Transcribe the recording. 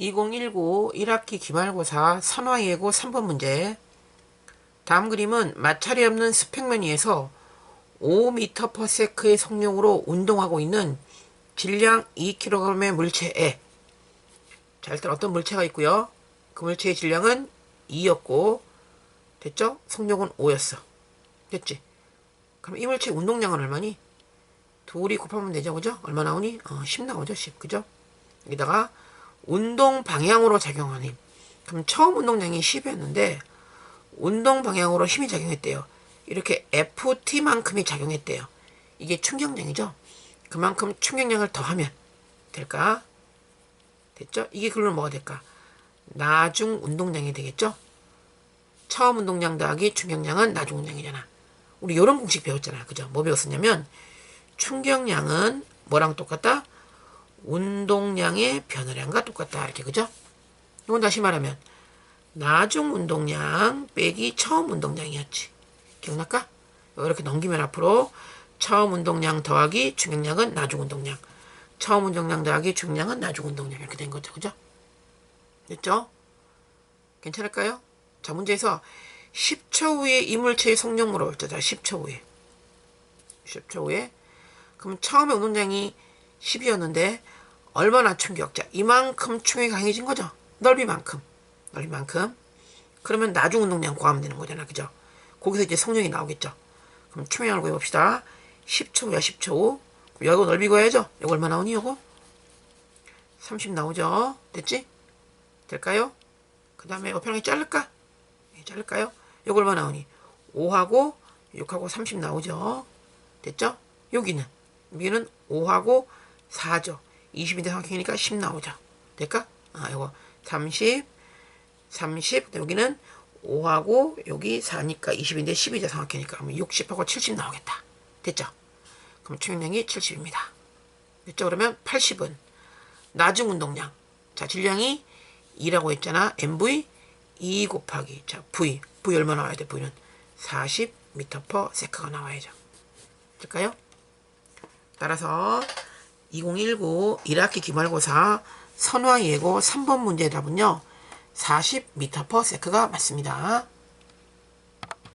2019 1학기 기말고사 선화 예고 3번 문제 다음 그림은 마찰이 없는 스펙면 위에서 5m/s의 속력으로 운동하고 있는 질량 2kg의 물체에 자 일단 어떤 물체가 있고요 그 물체의 질량은 2였고 됐죠? 속력은 5였어 됐지? 그럼 이 물체 운동량은 얼마니? 둘이 곱하면 되죠 그죠? 얼마 나오니? 어, 10 나오죠 10 그죠? 여기다가 운동 방향으로 작용하는 힘. 그럼 처음 운동량이 10이었는데 운동 방향으로 힘이 작용했대요. 이렇게 FT만큼이 작용했대요. 이게 충격량이죠. 그만큼 충격량을 더하면 될까? 됐죠? 이게 그러면 뭐가 될까? 나중 운동량이 되겠죠? 처음 운동량 더하기 충격량은 나중 운동량이잖아. 우리 이런 공식 배웠잖아. 그죠? 뭐 배웠었냐면 충격량은 뭐랑 똑같다? 운동량의 변화량과 똑같다. 이렇게 그죠? 이건 다시 말하면 나중 운동량 빼기 처음 운동량이었지. 기억날까? 이렇게 넘기면 앞으로 처음 운동량 더하기 중량량은 나중 운동량. 처음 운동량 더하기 중량은 나중 운동량 이렇게 된 거죠. 그죠? 됐죠? 괜찮을까요? 자, 문제에서 10초 후에 이물체의 속력 물어볼 자, 10초 후에. 10초 후에. 그럼 처음에 운동량이 10이었는데 얼마나 충격? 자, 이만큼 충격이 강해진 거죠. 넓이만큼. 넓이만큼. 그러면 나중 운동량 구하면 되는 거잖아. 그죠? 거기서 이제 성령이 나오겠죠. 그럼 충격을 구해봅시다. 10초 후야, 10초 후. 여기 넓이 구해야죠. 이거 얼마 나오니, 이거? 30 나오죠. 됐지? 될까요? 그 다음에 옆편하게 자를까? 예, 자를까요? 이거 얼마 나오니? 5하고 6하고 30 나오죠. 됐죠? 여기는 여기는 5하고 4죠. 20인데 삼각형이니까 10 나오죠. 될까? 아, 이거 30, 30, 여기는 5하고 여기 4니까 20인데 10이죠. 삼각형이니까. 그러면 60하고 70 나오겠다. 됐죠? 그럼 충격량이 70입니다. 됐죠? 그러면 80은 나중 운동량. 자, 질량이 2라고 했잖아. MV 2 곱하기. 자, V. V 얼마 나와야 돼? V는 40m/s가 나와야죠. 될까요? 따라서 2019 1학기 기말고사 선화 예고 3번 문제의 답은요. 40m/s가 맞습니다.